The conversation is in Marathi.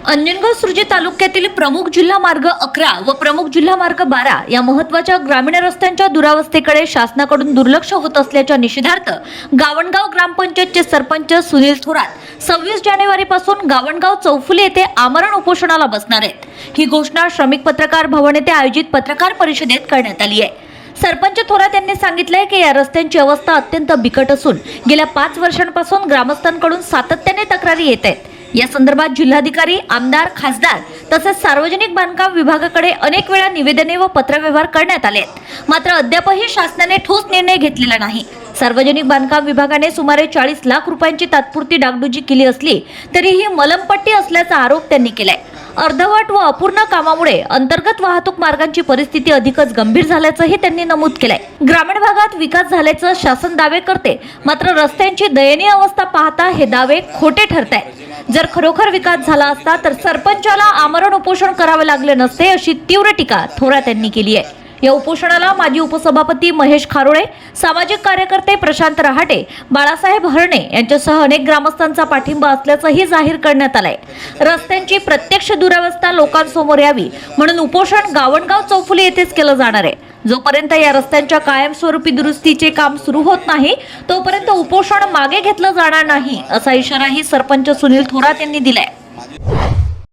अंजनगाव सुरजी तालुक्यातील प्रमुख जिल्हा मार्ग अकरा व प्रमुख जिल्हा मार्ग बारा या महत्त्वाच्या ग्रामीण रस्त्यांच्या दुरावस्थेकडे शासनाकडून दुर्लक्ष होत असल्याच्या निषेधार्थ गावणगाव ग्रामपंचायतचे सरपंच सुनील थोरात सव्वीस जानेवारीपासून गावणगाव चौफुले येथे आमरण उपोषणाला बसणार आहेत. ही घोषणा श्रमिक पत्रकार भवन येथे आयोजित पत्रकार परिषदेत करण्यात आली आहे. सरपंच थोरात यांनी सांगितलंय की या रस्त्यांची अवस्था अत्यंत बिकट असून गेल्या पाच वर्षांपासून ग्रामस्थांकडून सातत्याने तक्रारी येत आहेत. या संदर्भात जिल्हाधिकारी आमदार खासदार तसेच सार्वजनिक बांधकाम विभागाकडे अनेक वेळा निवेदने व पत्रव्यवहार करण्यात आले आहेत मात्र अद्यापही शासनाने ठोस निर्णय घेतलेला नाही. सार्वजनिक बांधकाम विभागाने सुमारे चाळीस लाख रुपयांची तात्पुरती डागडुजी केली असली तरीही मलमपट्टी असल्याचा आरोप त्यांनी केलाय. अर्धवट व अपूर्ण कामामुळे अंतर्गत वाहतूक मार्गांची परिस्थिती अधिकच गंभीर झाल्याचंही त्यांनी नमूद केलंय. ग्रामीण भागात विकास झाल्याचं शासन दावे करते मात्र रस्त्यांची दयनीय अवस्था पाहता हे दावे खोटे ठरत आहेत जर खरोखर विकास झाला असता तर सरपंचाला आमरण उपोषण करावे लागले नसते अशी तीव्र टीका थोरात यांनी केली आहे. या उपोषणाला माजी उपसभापती महेश खारोळे सामाजिक कार्यकर्ते प्रशांत रहाटे बाळासाहेब हरणे यांच्यासह अनेक ग्रामस्थांचा पाठिंबा असल्याचंही जाहीर करण्यात आलंय. रस्त्यांची प्रत्यक्ष दुरावस्था लोकांसमोर यावी म्हणून उपोषण गावणगाव चौफुली येथेच केलं जाणार आहे. जोपर्यंत या रस्त्यांच्या कायमस्वरूपी दुरुस्तीचे काम सुरू होत नाही तोपर्यंत उपोषण मागे घेतलं जाणार नाही असा इशाराही सरपंच सुनील थोरात यांनी दिलाय.